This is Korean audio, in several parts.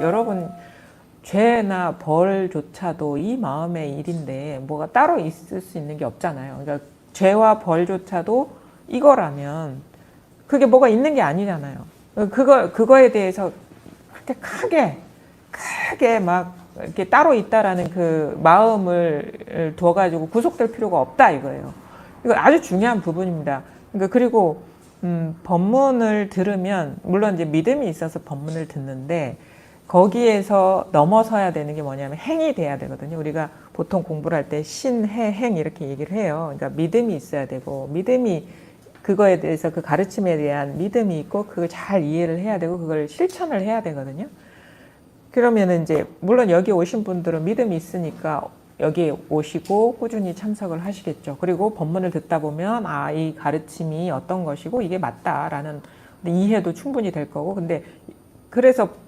여러분 죄나 벌조차도 이 마음의 일인데 뭐가 따로 있을 수 있는 게 없잖아요. 그러니까 죄와 벌조차도 이거라면 그게 뭐가 있는 게 아니잖아요. 그거 그거에 대해서 그렇게 크게 크게 막 이렇게 따로 있다라는 그 마음을 둬가지고 구속될 필요가 없다 이거예요. 이거 아주 중요한 부분입니다. 그러니까 그리고 음, 법문을 들으면 물론 이제 믿음이 있어서 법문을 듣는데 거기에서 넘어서야 되는 게 뭐냐면 행이 돼야 되거든요. 우리가 보통 공부를 할 때 신, 해, 행 이렇게 얘기를 해요. 그러니까 믿음이 있어야 되고 믿음이 그거에 대해서 그 가르침에 대한 믿음이 있고 그걸 잘 이해를 해야 되고 그걸 실천을 해야 되거든요. 그러면은 이제 물론 여기 오신 분들은 믿음이 있으니까 여기 오시고 꾸준히 참석을 하시겠죠. 그리고 법문을 듣다 보면 아, 이 가르침이 어떤 것이고 이게 맞다라는 이해도 충분히 될 거고 근데 그래서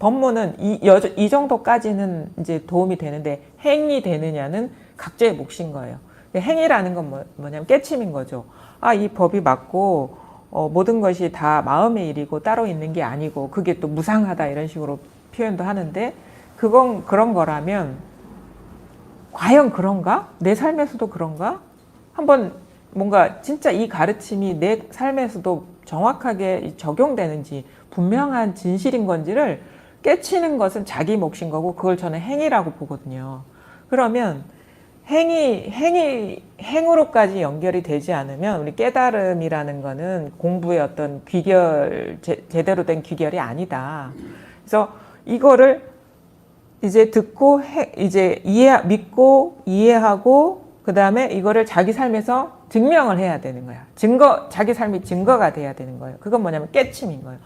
법문은 이, 여, 이 정도까지는 이제 도움이 되는데 행이 되느냐는 각자의 몫인 거예요. 행이라는 건 뭐, 뭐냐면 깨침인 거죠. 아, 이 법이 맞고 어, 모든 것이 다 마음의 일이고 따로 있는 게 아니고 그게 또 무상하다 이런 식으로 표현도 하는데 그건 그런 거라면 과연 그런가? 내 삶에서도 그런가? 한번 뭔가 진짜 이 가르침이 내 삶에서도 정확하게 적용되는지 분명한 진실인 건지를 깨치는 것은 자기 몫인 거고 그걸 저는 행위라고 보거든요. 그러면 행위, 행위, 행으로까지 연결이 되지 않으면 우리 깨달음이라는 거는 공부의 어떤 귀결, 제, 제대로 된 귀결이 아니다. 그래서 이거를 이제 듣고 해, 이제 이해 믿고 이해하고 그 다음에 이거를 자기 삶에서 증명을 해야 되는 거야. 증거 자기 삶이 증거가 돼야 되는 거예요. 그건 뭐냐면 깨침인 거예요.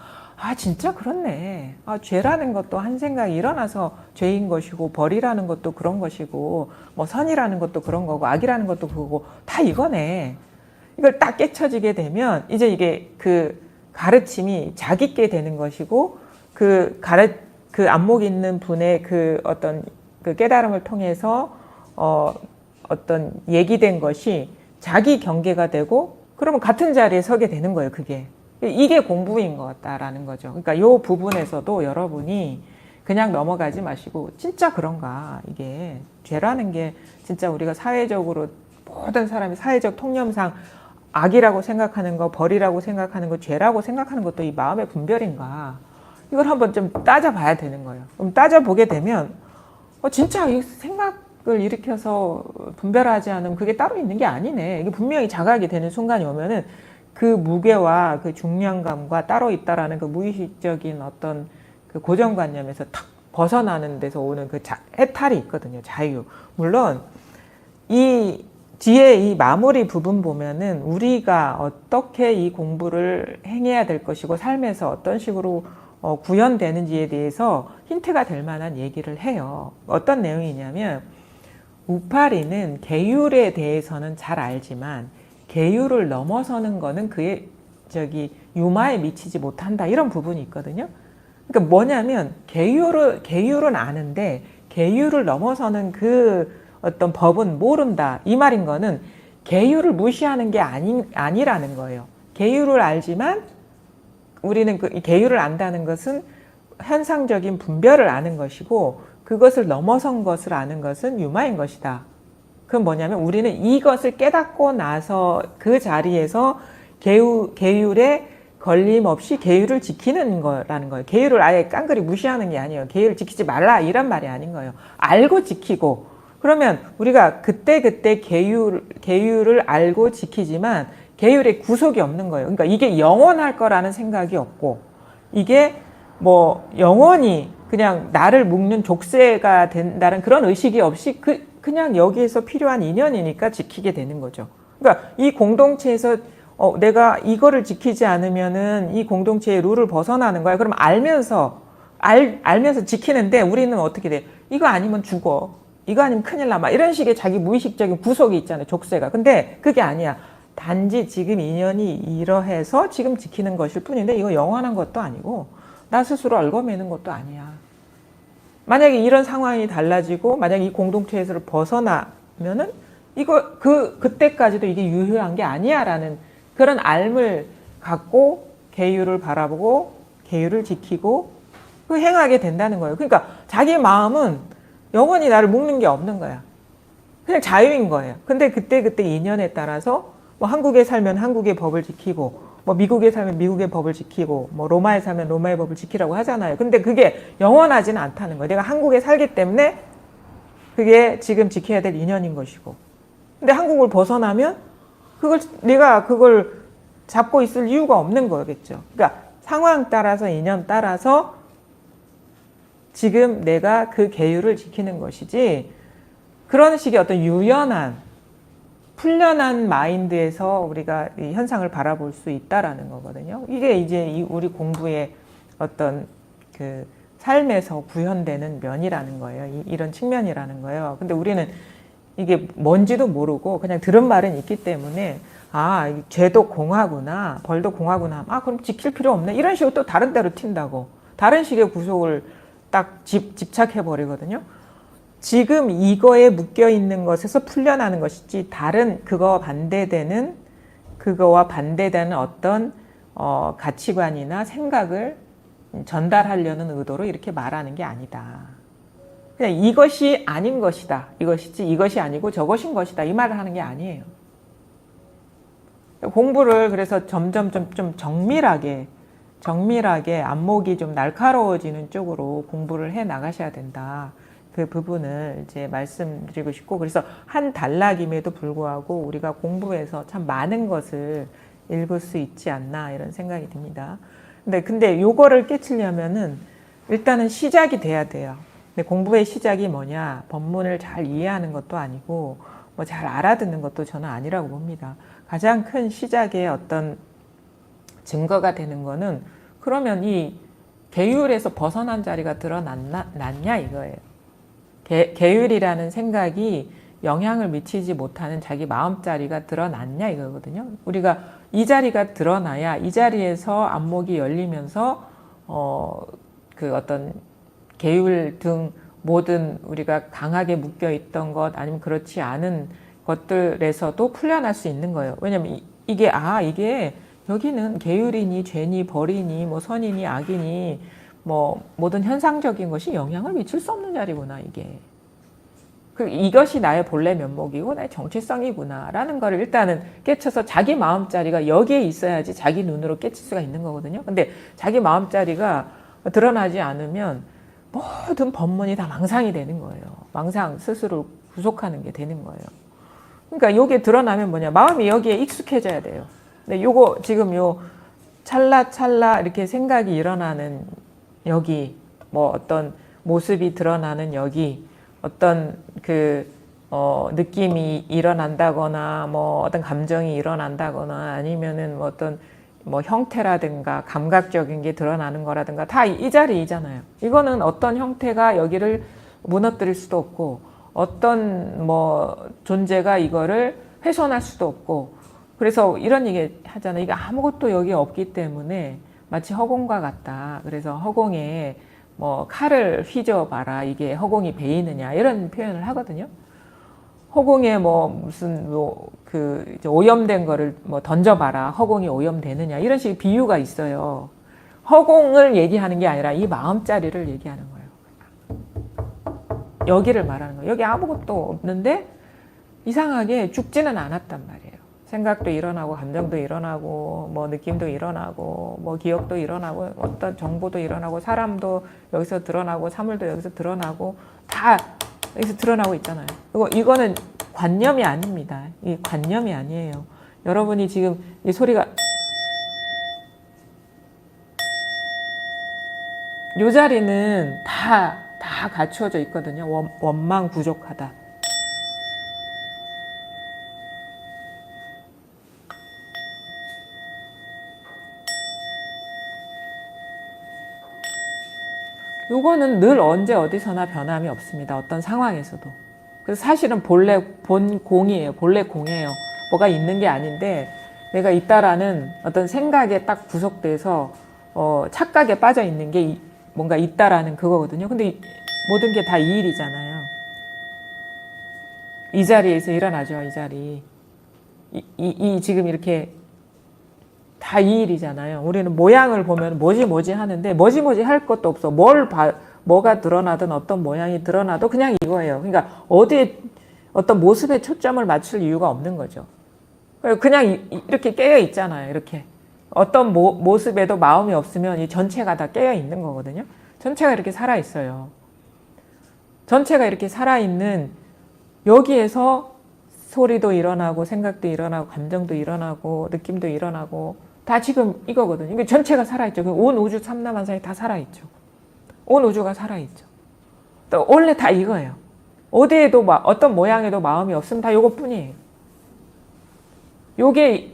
아 진짜 그렇네. 아 죄라는 것도 한 생각이 일어나서 죄인 것이고 벌이라는 것도 그런 것이고 뭐 선이라는 것도 그런 거고 악이라는 것도 그거고 다 이거네. 이걸 딱 깨쳐지게 되면 이제 이게 그 가르침이 자기께 되는 것이고 그 가르 그 안목 있는 분의 그 어떤 그 깨달음을 통해서 어 어떤 얘기된 것이 자기 경계가 되고 그러면 같은 자리에 서게 되는 거예요. 그게 이게 공부인 것 같다라는 거죠. 그러니까 요 부분에서도 여러분이 그냥 넘어가지 마시고 진짜 그런가 이게 죄라는 게 진짜 우리가 사회적으로 모든 사람이 사회적 통념상 악이라고 생각하는 거 벌이라고 생각하는 거 죄라고 생각하는 것도 이 마음의 분별인가 이걸 한번 좀 따져봐야 되는 거예요. 그럼 따져보게 되면 어, 진짜 이 생각을 일으켜서 분별하지 않으면 그게 따로 있는 게 아니네. 이게 분명히 자각이 되는 순간이 오면은 그 무게와 그 중량감과 따로 있다라는 그 무의식적인 어떤 그 고정관념에서 탁 벗어나는 데서 오는 그 자, 해탈이 있거든요. 자유. 물론 이 뒤에 이 마무리 부분 보면은 우리가 어떻게 이 공부를 행해야 될 것이고 삶에서 어떤 식으로 어, 구현되는지에 대해서 힌트가 될 만한 얘기를 해요. 어떤 내용이냐면 우파리는 계율에 대해서는 잘 알지만 계율을 넘어서는 거는 그의 저기 유마에 미치지 못한다 이런 부분이 있거든요. 그러니까 뭐냐면 계율을 계율은 아는데 계율을 넘어서는 그 어떤 법은 모른다 이 말인 거는 계율을 무시하는 게 아니 아니라는 거예요. 계율을 알지만 우리는 그 계율을 안다는 것은 현상적인 분별을 아는 것이고 그것을 넘어선 것을 아는 것은 유마인 것이다. 그건 뭐냐면 우리는 이것을 깨닫고 나서 그 자리에서 계율, 계율에 걸림없이 계율을 지키는 거라는 거예요. 계율을 아예 깡그리 무시하는 게 아니에요. 계율을 지키지 말라 이런 말이 아닌 거예요. 알고 지키고 그러면 우리가 그때 그때 계율 계율을 알고 지키지만 계율에 구속이 없는 거예요. 그러니까 이게 영원할 거라는 생각이 없고 이게 뭐 영원히 그냥 나를 묶는 족쇄가 된다는 그런 의식이 없이 그 그냥 여기에서 필요한 인연이니까 지키게 되는 거죠. 그러니까 이 공동체에서 어, 내가 이거를 지키지 않으면은 이 공동체의 룰을 벗어나는 거야. 그럼 알면서 알, 알면서 지키는데 우리는 어떻게 돼? 이거 아니면 죽어. 이거 아니면 큰일 나. 막 이런 식의 자기 무의식적인 구속이 있잖아요. 족쇄가. 근데 그게 아니야. 단지 지금 인연이 이러해서 지금 지키는 것일 뿐인데 이거 영원한 것도 아니고 나 스스로 얽어매는 것도 아니야. 만약에 이런 상황이 달라지고 만약에 이 공동체에서 벗어나면은 이거 그 그때까지도 이게 유효한 게 아니야라는 그런 알을 갖고 계율을 바라보고 계율을 지키고 그 행하게 된다는 거예요. 그러니까 자기 마음은 영원히 나를 묶는 게 없는 거야. 그냥 자유인 거예요. 근데 그때 그때 인연에 따라서 뭐 한국에 살면 한국의 법을 지키고 뭐 미국에 살면 미국의 법을 지키고 뭐 로마에 살면 로마의 법을 지키라고 하잖아요. 근데 그게 영원하지는 않다는 거예요. 내가 한국에 살기 때문에 그게 지금 지켜야 될 인연인 것이고. 근데 한국을 벗어나면 그걸 내가 그걸 잡고 있을 이유가 없는 거겠죠. 그러니까 상황 따라서 인연 따라서 지금 내가 그 계율을 지키는 것이지 그런 식의 어떤 유연한 풀려난 마인드에서 우리가 이 현상을 바라볼 수 있다라는 거거든요. 이게 이제 이 우리 공부의 어떤 그 삶에서 구현되는 면이라는 거예요. 이, 이런 측면이라는 거예요. 근데 우리는 이게 뭔지도 모르고 그냥 들은 말은 있기 때문에 아, 이 죄도 공하구나, 벌도 공하구나. 아, 그럼 지킬 필요 없네. 이런 식으로 또 다른 데로 튄다고. 다른 식의 구속을 딱 집, 집착해 버리거든요. 지금 이거에 묶여 있는 것에서 풀려나는 것이지 다른 그거와 반대되는 그거와 반대되는 어떤 어, 가치관이나 생각을 전달하려는 의도로 이렇게 말하는 게 아니다. 그냥 이것이 아닌 것이다. 이것이지 이것이 아니고 저것인 것이다. 이 말을 하는 게 아니에요. 공부를 그래서 점점 좀, 좀 정밀하게 정밀하게 안목이 좀 날카로워지는 쪽으로 공부를 해 나가셔야 된다. 그 부분을 이제 말씀드리고 싶고 그래서 한 단락임에도 불구하고 우리가 공부에서 참 많은 것을 읽을 수 있지 않나 이런 생각이 듭니다. 근데 근데 요거를 깨치려면은 일단은 시작이 돼야 돼요. 근데 공부의 시작이 뭐냐? 법문을 잘 이해하는 것도 아니고 뭐 잘 알아듣는 것도 저는 아니라고 봅니다. 가장 큰 시작의 어떤 증거가 되는 거는 그러면 이 계율에서 벗어난 자리가 드러났냐 이거예요. 계, 계율이라는 생각이 영향을 미치지 못하는 자기 마음자리가 드러났냐 이거거든요. 우리가 이 자리가 드러나야 이 자리에서 안목이 열리면서 어, 그 어떤 계율 등 모든 우리가 강하게 묶여 있던 것 아니면 그렇지 않은 것들에서도 풀려날 수 있는 거예요. 왜냐면 이, 이게 아 이게 여기는 계율이니 죄니 벌이니 뭐 선이니 악이니 뭐 모든 현상적인 것이 영향을 미칠 수 없는 자리구나 이게. 그 이것이 나의 본래 면목이고 나의 정체성이구나라는 거를 일단은 깨쳐서 자기 마음자리가 여기에 있어야지 자기 눈으로 깨칠 수가 있는 거거든요. 근데 자기 마음자리가 드러나지 않으면 모든 법문이 다 망상이 되는 거예요. 망상 스스로 구속하는 게 되는 거예요. 그러니까 여기에 드러나면 뭐냐 마음이 여기에 익숙해져야 돼요. 근데 요거 지금 요 찰나 찰나 이렇게 생각이 일어나는 여기 뭐 어떤 모습이 드러나는 여기 어떤 그 어, 느낌이 일어난다거나 뭐 어떤 감정이 일어난다거나 아니면은 뭐 어떤 뭐 형태라든가 감각적인 게 드러나는 거라든가 다 이 자리이잖아요. 이거는 어떤 형태가 여기를 무너뜨릴 수도 없고 어떤 뭐 존재가 이거를 훼손할 수도 없고 그래서 이런 얘기 하잖아요. 이게 아무것도 여기 없기 때문에 마치 허공과 같다. 그래서 허공에 뭐 칼을 휘저어봐라. 이게 허공이 베이느냐. 이런 표현을 하거든요. 허공에 뭐 무슨 뭐 그 오염된 거를 뭐 던져봐라. 허공이 오염되느냐. 이런 식의 비유가 있어요. 허공을 얘기하는 게 아니라 이 마음자리를 얘기하는 거예요. 여기를 말하는 거예요. 여기 아무것도 없는데 이상하게 죽지는 않았단 말이에요. 생각도 일어나고 감정도 일어나고 뭐 느낌도 일어나고 뭐 기억도 일어나고 어떤 정보도 일어나고 사람도 여기서 드러나고 사물도 여기서 드러나고 다 여기서 드러나고 있잖아요. 이거 이거는 관념이 아닙니다. 이 관념이 아니에요. 여러분이 지금 이 소리가 이 자리는 다 다 갖추어져 있거든요. 원, 원망 부족하다. 요거는 늘 언제 어디서나 변함이 없습니다. 어떤 상황에서도. 그래서 사실은 본래 본 공이에요. 본래 공이에요. 뭐가 있는 게 아닌데 내가 있다라는 어떤 생각에 딱 구속돼서 어, 착각에 빠져 있는 게 이- 뭔가 있다라는 그거거든요. 근데 이- 모든 게 다 이 일이잖아요. 이 자리에서 일어나죠. 이 자리. 이, 이, 이 지금 이렇게 다 이 일이잖아요. 우리는 모양을 보면 뭐지 뭐지 하는데 뭐지 뭐지 할 것도 없어. 뭘 봐, 뭐가 드러나든 어떤 모양이 드러나도 그냥 이거예요. 그러니까 어디에 어떤 모습에 초점을 맞출 이유가 없는 거죠. 그냥 이- 이렇게 깨어 있잖아요. 이렇게 어떤 모, 모습에도 마음이 없으면 이 전체가 다 깨어 있는 거거든요. 전체가 이렇게 살아 있어요. 전체가 이렇게 살아 있는 여기에서 소리도 일어나고 생각도 일어나고 감정도 일어나고 느낌도 일어나고 다 지금 이거거든요. 이게 전체가 살아있죠. 그온 우주 삼라만상이 다 살아있죠. 온 우주가 살아있죠. 또 원래 다 이거예요. 어디에도 막 어떤 모양에도 마음이 없으면 다 요것뿐이에요. 요게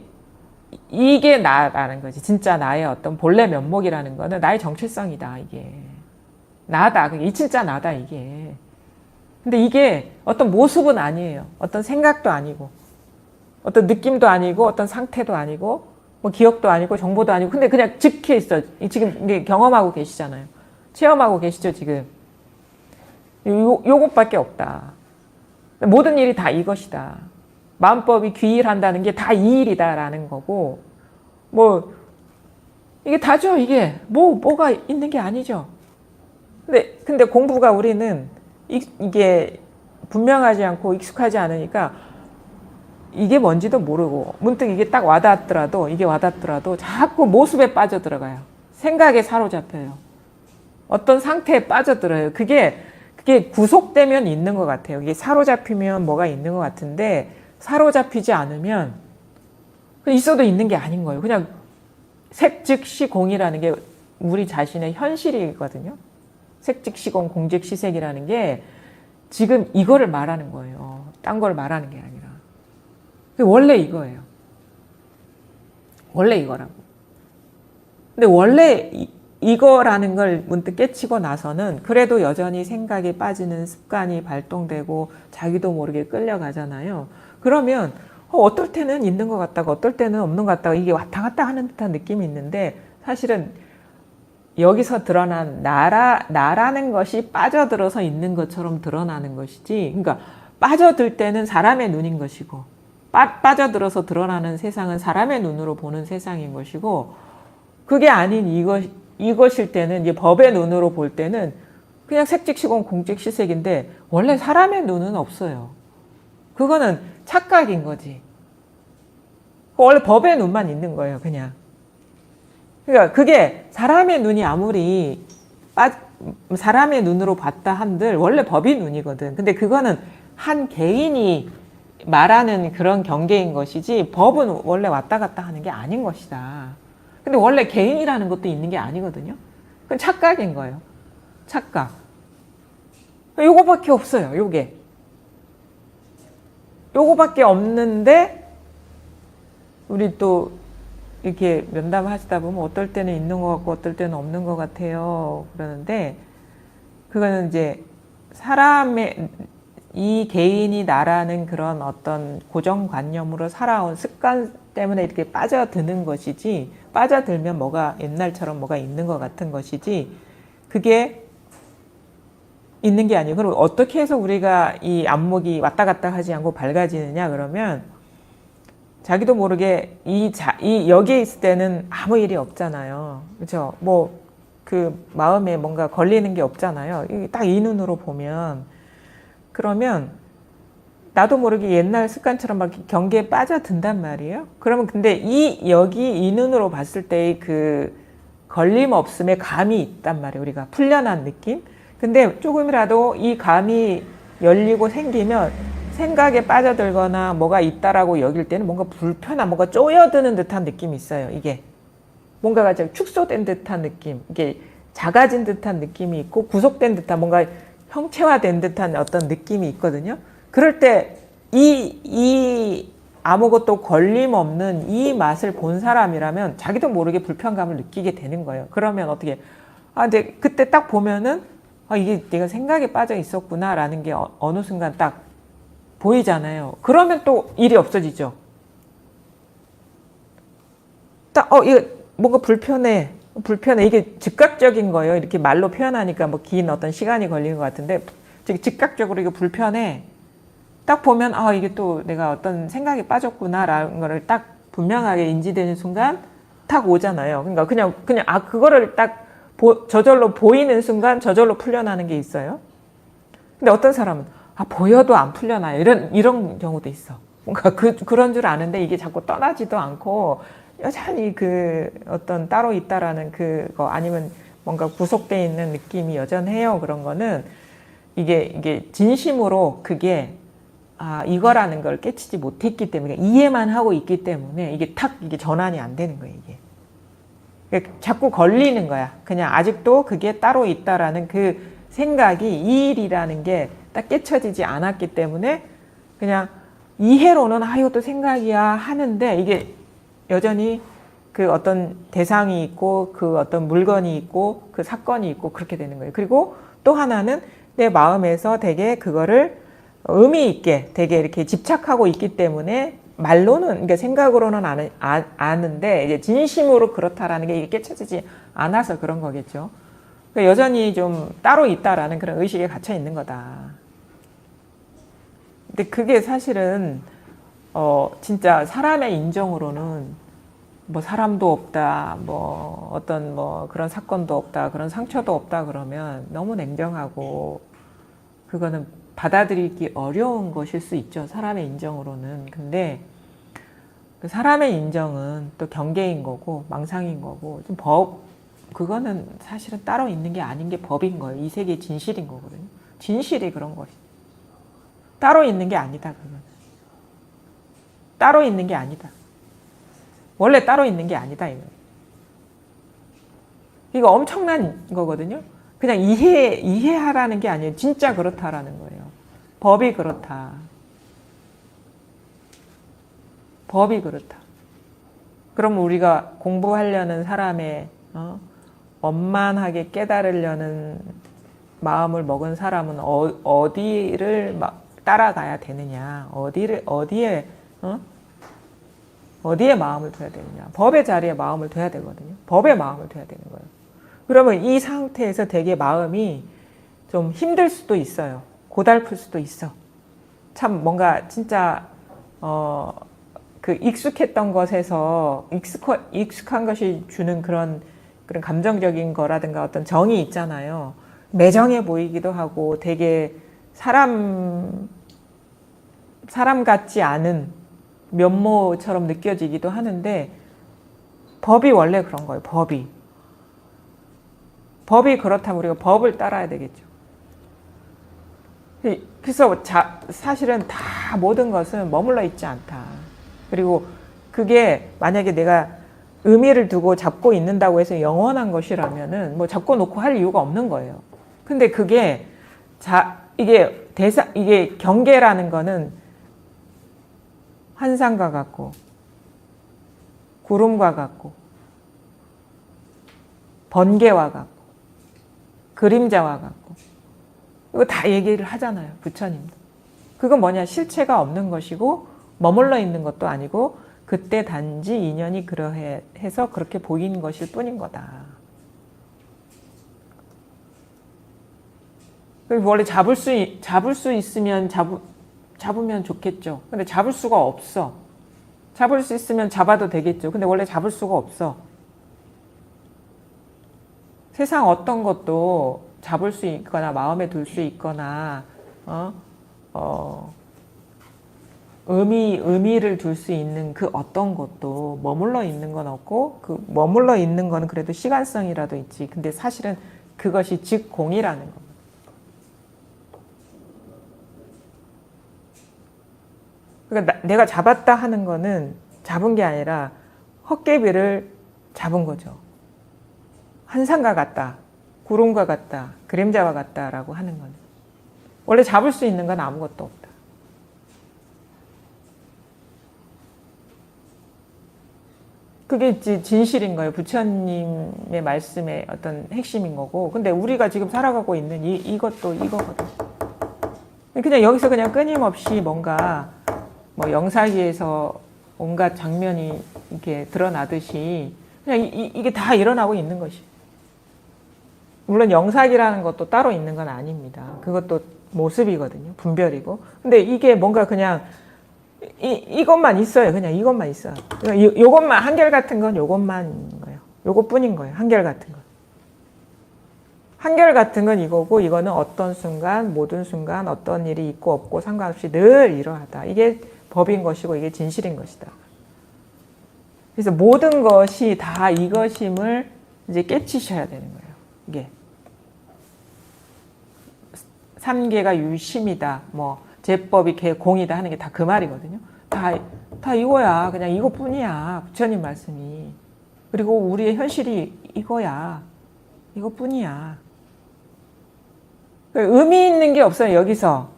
이게 나라는 거지. 진짜 나의 어떤 본래 면목이라는 거는 나의 정체성이다. 이게 나다. 이 진짜 나다. 이게. 근데 이게 어떤 모습은 아니에요. 어떤 생각도 아니고, 어떤 느낌도 아니고, 어떤 상태도 아니고, 뭐 기억도 아니고, 정보도 아니고, 근데 그냥 즉해 있어. 이 지금 경험하고 계시잖아요. 체험하고 계시죠, 지금. 요, 요것밖에 없다. 모든 일이 다 이것이다. 마음법이 귀일한다는 게 다 이 일이다라는 거고, 뭐, 이게 다죠, 이게. 뭐, 뭐가 있는 게 아니죠. 근데, 근데 공부가 우리는 이- 이게 분명하지 않고 익숙하지 않으니까 이게 뭔지도 모르고 문득 이게 딱 와닿더라도 이게 와닿더라도 자꾸 모습에 빠져들어가요. 생각에 사로잡혀요. 어떤 상태에 빠져들어요. 그게 그게 구속되면 있는 것 같아요. 이게 사로잡히면 뭐가 있는 것 같은데 사로잡히지 않으면 있어도 있는 게 아닌 거예요. 그냥 색즉시공이라는 게 우리 자신의 현실이거든요. 색즉시공 공즉시색이라는 게 지금 이거를 말하는 거예요. 딴 걸 말하는 게 아니라. 원래 이거예요. 원래 이거라고. 근데 원래 이, 이거라는 걸 문득 깨치고 나서는 그래도 여전히 생각에 빠지는 습관이 발동되고 자기도 모르게 끌려가잖아요. 그러면 어, 어떨 때는 있는 것 같다고 어떨 때는 없는 것 같다고 이게 왔다 갔다 하는 듯한 느낌이 있는데 사실은 여기서 드러난 나라 나라는 것이 빠져들어서 있는 것처럼 드러나는 것이지. 그러니까 빠져들 때는 사람의 눈인 것이고 빠, 빠져들어서 드러나는 세상은 사람의 눈으로 보는 세상인 것이고 그게 아닌 이것 이것일 때는 이제 법의 눈으로 볼 때는 그냥 색즉시공 공즉시색인데 원래 사람의 눈은 없어요. 그거는 착각인 거지. 원래 법의 눈만 있는 거예요, 그냥. 그러니까 그게 사람의 눈이 아무리 빠, 사람의 눈으로 봤다 한들 원래 법이 눈이거든. 근데 그거는 한 개인이 말하는 그런 경계인 것이지 법은 원래 왔다 갔다 하는 게 아닌 것이다. 근데 원래 개인이라는 것도 있는 게 아니거든요. 그건 착각인 거예요. 착각. 요거밖에 없어요. 요게. 요거밖에 없는데 우리 또 이렇게 면담하시다 보면 어떨 때는 있는 것 같고 어떨 때는 없는 것 같아요. 그러는데 그거는 이제 사람의 이 개인이 나라는 그런 어떤 고정관념으로 살아온 습관 때문에 이렇게 빠져드는 것이지 빠져들면 뭐가 옛날처럼 뭐가 있는 것 같은 것이지 그게 있는 게 아니고 그럼 어떻게 해서 우리가 이 안목이 왔다 갔다 하지 않고 밝아지느냐 그러면 자기도 모르게 이, 자, 이 여기에 있을 때는 아무 일이 없잖아요. 그렇죠? 뭐 그 마음에 뭔가 걸리는 게 없잖아요. 딱 이 눈으로 보면 그러면 나도 모르게 옛날 습관처럼 막 경계에 빠져든단 말이에요. 그러면 근데 이 여기 이 눈으로 봤을 때의 그 걸림 없음의 감이 있단 말이에요. 우리가 풀려난 느낌. 근데 조금이라도 이 감이 열리고 생기면 생각에 빠져들거나 뭐가 있다라고 여길 때는 뭔가 불편한 뭔가 쪼여드는 듯한 느낌이 있어요. 이게 뭔가가 좀 축소된 듯한 느낌, 이게 작아진 듯한 느낌이 있고 구속된 듯한 뭔가 형체화된 듯한 어떤 느낌이 있거든요. 그럴 때 이 이 아무것도 걸림 없는 이 맛을 본 사람이라면 자기도 모르게 불편감을 느끼게 되는 거예요. 그러면 어떻게 아 이제 그때 딱 보면은 아 이게 내가 생각에 빠져 있었구나라는 게 어, 어느 순간 딱 보이잖아요. 그러면 또 일이 없어지죠. 딱, 어, 이거 뭔가 불편해. 불편해. 이게 즉각적인 거예요. 이렇게 말로 표현하니까 뭐 긴 어떤 시간이 걸리는 것 같은데, 즉, 즉각적으로 이거 불편해. 딱 보면, 아, 이게 또 내가 어떤 생각에 빠졌구나라는 거를 딱 분명하게 인지되는 순간, 탁탁 오잖아요. 그러니까 그냥 그냥 아 그거를 딱 보- 저절로 보이는 순간 저절로 풀려나는 게 있어요. 근데 어떤 사람은 아 보여도 안 풀려나 이런 이런 경우도 있어. 뭔가 그 그런 줄 아는데 이게 자꾸 떠나지도 않고 여전히 그 어떤 따로 있다라는 그거 아니면 뭔가 구속돼 있는 느낌이 여전해요. 그런 거는 이게 이게 진심으로 그게 아 이거라는 걸 깨치지 못했기 때문에 이해만 하고 있기 때문에 이게 탁 이게 전환이 안 되는 거예요. 이게 그러니까 자꾸 걸리는 거야. 그냥 아직도 그게 따로 있다라는 그 생각이 이 일이라는 게 딱 깨쳐지지 않았기 때문에 그냥 이해로는 아 이것도 생각이야 하는데 이게 여전히 그 어떤 대상이 있고 그 어떤 물건이 있고 그 사건이 있고 그렇게 되는 거예요. 그리고 또 하나는 내 마음에서 되게 그거를 의미 있게 되게 이렇게 집착하고 있기 때문에 말로는 그러니까 생각으로는 아는, 아, 아는데 이제 진심으로 그렇다라는 게 깨쳐지지 않아서 그런 거겠죠. 그러니까 여전히 좀 따로 있다라는 그런 의식에 갇혀 있는 거다. 근데 그게 사실은 어 진짜 사람의 인정으로는 뭐 사람도 없다, 뭐 어떤 뭐 그런 사건도 없다, 그런 상처도 없다 그러면 너무 냉정하고 그거는 받아들이기 어려운 것일 수 있죠. 사람의 인정으로는. 근데 그 사람의 인정은 또 경계인 거고 망상인 거고 좀 법 그거는 사실은 따로 있는 게 아닌 게 법인 거예요. 이 세계의 진실인 거거든요. 진실이 그런 것이. 따로 있는 게 아니다 그건. 따로 있는 게 아니다. 원래 따로 있는 게 아니다 이거. 이거 엄청난 거거든요. 그냥 이해 이해하라는 게 아니에요. 진짜 그렇다라는 거예요. 법이 그렇다. 법이 그렇다. 그럼 우리가 공부하려는 사람의 어? 원만하게 깨달으려는 마음을 먹은 사람은 어, 어디를 막 따라가야 되느냐? 어디를 어디에 어? 어디에 마음을 둬야 되느냐? 법의 자리에 마음을 둬야 되거든요. 법에 마음을 둬야 되는 거예요. 그러면 이 상태에서 되게 마음이 좀 힘들 수도 있어요. 고달플 수도 있어. 참 뭔가 진짜 어, 그 익숙했던 것에서 익숙 익숙한 것이 주는 그런 그런 감정적인 거라든가 어떤 정이 있잖아요. 매정해 보이기도 하고 되게 사람 사람 같지 않은 면모처럼 느껴지기도 하는데 법이 원래 그런 거예요. 법이 법이 그렇다면 우리가 법을 따라야 되겠죠. 그래서 자, 사실은 다 모든 것은 머물러 있지 않다. 그리고 그게 만약에 내가 의미를 두고 잡고 있는다고 해서 영원한 것이라면은 뭐 잡고 놓고 할 이유가 없는 거예요. 근데 그게 자 이게 대상 이게 경계라는 거는 환상과 같고 구름과 같고 번개와 같고 그림자와 같고. 이거 다 얘기를 하잖아요 부처님도. 그건 뭐냐? 실체가 없는 것이고 머물러 있는 것도 아니고 그때 단지 인연이 그러해서 그렇게 보이는 것일 뿐인 거다. 원래 잡을 수 있- 잡을 수 있으면 잡 잡으면 좋겠죠. 근데 잡을 수가 없어. 잡을 수 있으면 잡아도 되겠죠. 근데 원래 잡을 수가 없어. 세상 어떤 것도 잡을 수 있거나 마음에 둘수 있거나 어, 어, 의미 의미를 둘 수 있는 그 어떤 것도 머물러 있는 건 없고 그 머물러 있는 거는 그래도 시간성이라도 있지. 근데 사실은 그것이 즉공이라는 거. 그러니까 나- 내가 잡았다 하는 거는 잡은 게 아니라 헛개비를 잡은 거죠. 환상과 같다, 구름과 같다, 그림자와 같다라고 하는 거는 원래 잡을 수 있는 건 아무것도 없다. 그게 진실인 거예요. 부처님의 말씀의 어떤 핵심인 거고. 근데 우리가 지금 살아가고 있는 이, 이것도 이거거든. 그냥 여기서 그냥 끊임없이 뭔가 뭐 영사기에서 온갖 장면이 이렇게 드러나듯이 그냥 이, 이- 이 게 다 일어나고 있는 것이. 물론 영사기라는 것도 따로 있는 건 아닙니다. 그것도 모습이거든요. 분별이고. 근데 이게 뭔가 그냥 이, 이것만 있어요. 그냥 이것만 있어요. 요, 요것만, 한결 같은 건 요것만 거예요. 요것뿐인 거예요. 한결 같은 건. 한결 같은 건 이거고, 이거는 어떤 순간, 모든 순간, 어떤 일이 있고 없고 상관없이 늘 이러하다. 이게 법인 것이고, 이게 진실인 것이다. 그래서 모든 것이 다 이것임을 이제 깨치셔야 되는 거예요. 이게. 삼계가 유심이다. 뭐 제법이 개 공이다 하는 게 다 그 말이거든요. 다, 다 이거야. 그냥 이것뿐이야. 부처님 말씀이. 그리고 우리의 현실이 이거야. 이것뿐이야. 의미 있는 게 없어요. 여기서.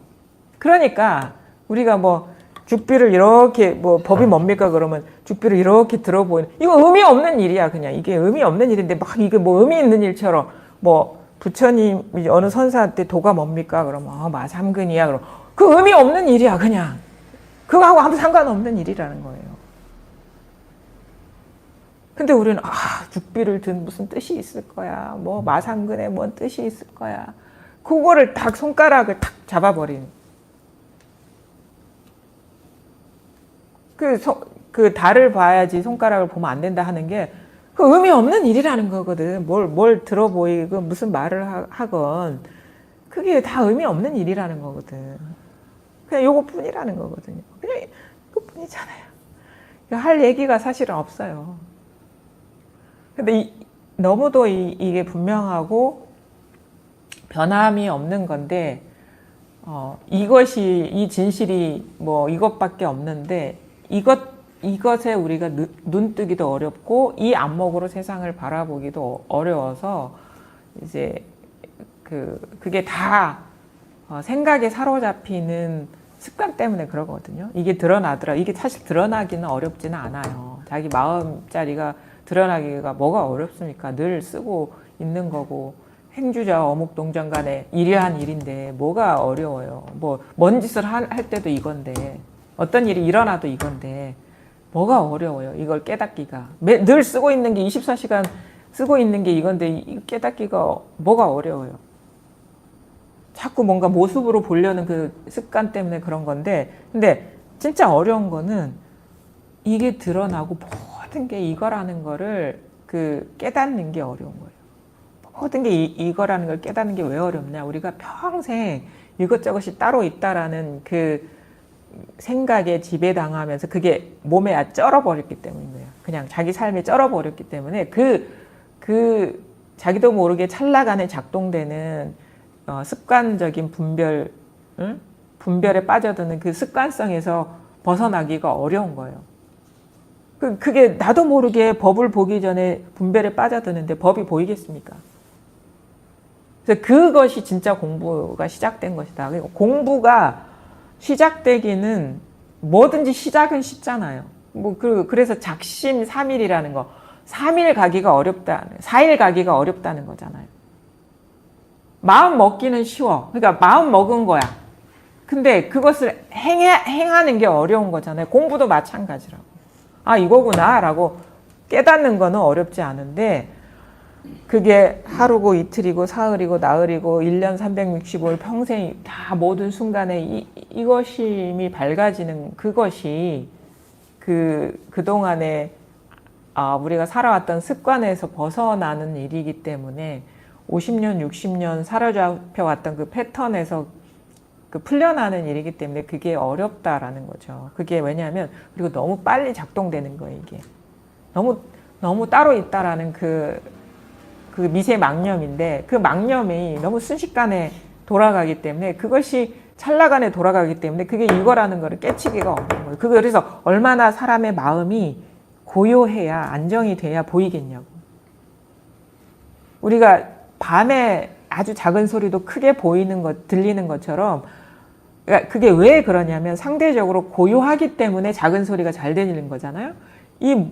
그러니까 우리가 뭐 죽비를 이렇게 뭐 법이 뭡니까 그러면 죽비를 이렇게 들어보이는 이거 의미 없는 일이야 그냥. 이게 의미 없는 일인데 막 이게 뭐 의미 있는 일처럼 뭐 부처님이 어느 선사한테 도가 뭡니까 그러면 어, 마삼근이야 그럼. 그 의미 없는 일이야 그냥. 그거하고 아무 상관없는 일이라는 거예요. 근데 우리는 아 죽비를 든 무슨 뜻이 있을 거야. 뭐 마삼근에 뭔 뜻이 있을 거야. 그거를 딱 손가락을 탁 잡아버리 그, 소, 그 달을 봐야지 손가락을 보면 안 된다 하는 게 그 의미 없는 일이라는 거거든. 뭘, 뭘 들어 보이고 무슨 말을 하, 하건 그게 다 의미 없는 일이라는 거거든. 그냥 요거 뿐이라는 거거든요. 그냥 그 뿐이잖아요. 할 얘기가 사실은 없어요. 근데 이, 너무도 이, 이게 분명하고 변함이 없는 건데, 어, 이것이, 이 진실이 뭐 이것밖에 없는데, 이것 이것에 우리가 눈, 눈 뜨기도 어렵고 이 안목으로 세상을 바라보기도 어려워서 이제 그 그게 다 어, 생각에 사로잡히는 습관 때문에 그러거든요. 이게 드러나더라. 이게 사실 드러나기는 어렵지는 않아요. 자기 마음자리가 드러나기가 뭐가 어렵습니까? 늘 쓰고 있는 거고 행주자 어묵 동정 간에 일이한 일인데 뭐가 어려워요. 뭐 먼 짓을 할, 할 때도 이건데 어떤 일이 일어나도 이건데 뭐가 어려워요. 이걸 깨닫기가. 매, 늘 쓰고 있는 게 24시간 쓰고 있는 게 이건데 이 깨닫기가 뭐가 어려워요. 자꾸 뭔가 모습으로 보려는 그 습관 때문에 그런 건데 근데 진짜 어려운 거는 이게 드러나고 모든 게 이거라는 거를 그 깨닫는 게 어려운 거예요. 모든 게 이, 이거라는 걸 깨닫는 게 왜 어렵냐. 우리가 평생 이것저것이 따로 있다라는 그 생각에 지배당하면서 그게 몸에 쩔어버렸기 때문이에요. 그냥 자기 삶에 쩔어버렸기 때문에 그, 그, 자기도 모르게 찰나간에 작동되는 어, 습관적인 분별, 응? 분별에 빠져드는 그 습관성에서 벗어나기가 어려운 거예요. 그, 그게 나도 모르게 법을 보기 전에 분별에 빠져드는데 법이 보이겠습니까? 그래서 그것이 진짜 공부가 시작된 것이다. 그리고 공부가 시작되기는 뭐든지 시작은 쉽잖아요. 뭐 그, 그래서 작심 3일이라는 거. 3일 가기가 어렵다. 4일 가기가 어렵다는 거잖아요. 마음 먹기는 쉬워. 그러니까 마음 먹은 거야. 근데 그것을 행해, 행하는 게 어려운 거잖아요. 공부도 마찬가지라고. 아, 이거구나. 라고 깨닫는 거는 어렵지 않은데, 그게 하루고 이틀이고 사흘이고 나흘이고 1년 365일 평생 다 모든 순간에 이, 이것이 밝아지는 그것이 그, 그동안에 아, 우리가 살아왔던 습관에서 벗어나는 일이기 때문에 50년, 60년 사로잡혀 왔던 그 패턴에서 그 풀려나는 일이기 때문에 그게 어렵다라는 거죠. 그게 왜냐하면 그리고 너무 빨리 작동되는 거예요, 이게. 너무, 너무 따로 있다라는 그, 그 미세 망념인데 그 망념이 너무 순식간에 돌아가기 때문에 그것이 찰나간에 돌아가기 때문에 그게 이거라는 거를 깨치기가 어려운 거예요. 그거 그래서 얼마나 사람의 마음이 고요해야 안정이 돼야 보이겠냐고. 우리가 밤에 아주 작은 소리도 크게 보이는 것, 들리는 것처럼 그러니까 그게 왜 그러냐면 상대적으로 고요하기 때문에 작은 소리가 잘 들리는 거잖아요. 이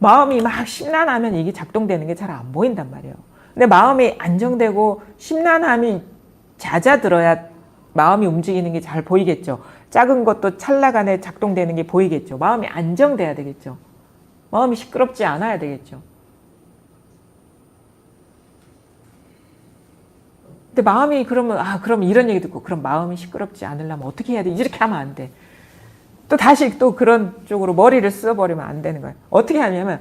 마음이 막 심란하면 이게 작동되는 게 잘 안 보인단 말이에요. 근데 마음이 안정되고 심란함이 잦아들어야 마음이 움직이는 게 잘 보이겠죠. 작은 것도 찰나간에 작동되는 게 보이겠죠. 마음이 안정돼야 되겠죠. 마음이 시끄럽지 않아야 되겠죠. 근데 마음이 그러면 아 그럼 이런 얘기 듣고 그럼 마음이 시끄럽지 않으려면 어떻게 해야 돼? 이렇게 하면 안 돼. 또 다시 또 그런 쪽으로 머리를 써버리면 안 되는 거예요. 어떻게 하냐면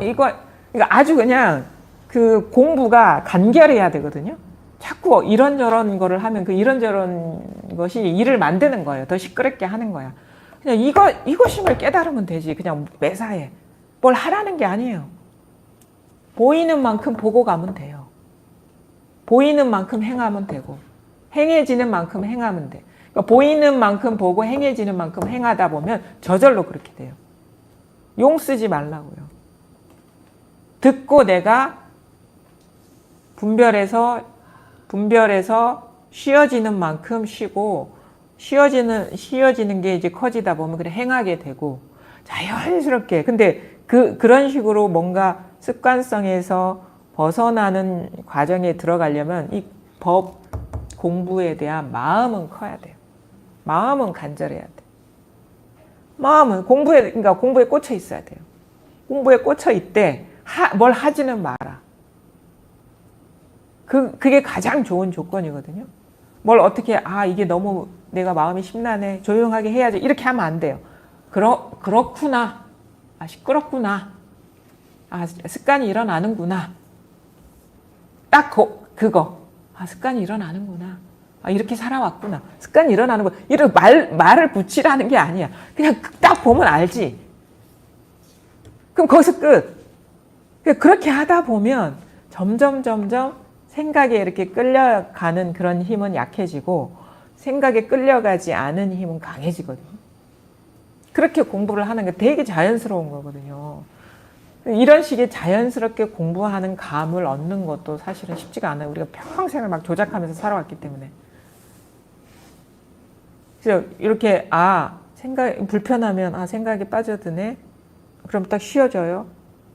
이거 이거 아주 그냥 그 공부가 간결해야 되거든요. 자꾸 이런저런 거를 하면 그 이런저런 것이 일을 만드는 거예요. 더 시끄럽게 하는 거야. 그냥 이거 이것임을 깨달으면 되지. 그냥 매사에 뭘 하라는 게 아니에요. 보이는 만큼 보고 가면 돼요. 보이는 만큼 행하면 되고 행해지는 만큼 행하면 돼. 그러니까 보이는 만큼 보고 행해지는 만큼 행하다 보면 저절로 그렇게 돼요. 용 쓰지 말라고요. 듣고 내가 분별해서 분별해서 쉬어지는 만큼 쉬고 쉬어지는 쉬어지는 게 이제 커지다 보면 그래 행하게 되고 자연스럽게 근데 그 그런 식으로 뭔가 습관성에서 벗어나는 과정에 들어가려면 이 법 공부에 대한 마음은 커야 돼요. 마음은 간절해야 돼. 마음은 공부에 그러니까 공부에 꽂혀 있어야 돼요. 공부에 꽂혀 있대. 하, 뭘 하지는 마라. 그 그게 가장 좋은 조건이거든요. 뭘 어떻게 아 이게 너무 내가 마음이 심란해 조용하게 해야지 이렇게 하면 안 돼요. 그러 그렇구나. 아 시끄럽구나. 아 습관이 일어나는구나. 딱 그, 그거. 아 습관이 일어나는구나. 아 이렇게 살아왔구나. 습관이 일어나는 거. 이런 말 말을 붙이라는 게 아니야. 그냥 딱 보면 알지. 그럼 거기서 끝. 그렇게 하다 보면 점점 점점 생각에 이렇게 끌려가는 그런 힘은 약해지고 생각에 끌려가지 않은 힘은 강해지거든요. 그렇게 공부를 하는 게 되게 자연스러운 거거든요. 이런 식의 자연스럽게 공부하는 감을 얻는 것도 사실은 쉽지가 않아요. 우리가 평생을 막 조작하면서 살아왔기 때문에. 그래서 이렇게 아 생각 불편하면 아 생각에 빠져드네. 그럼 딱 쉬어져요.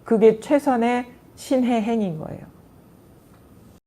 그게 최선의 신의 행인 거예요.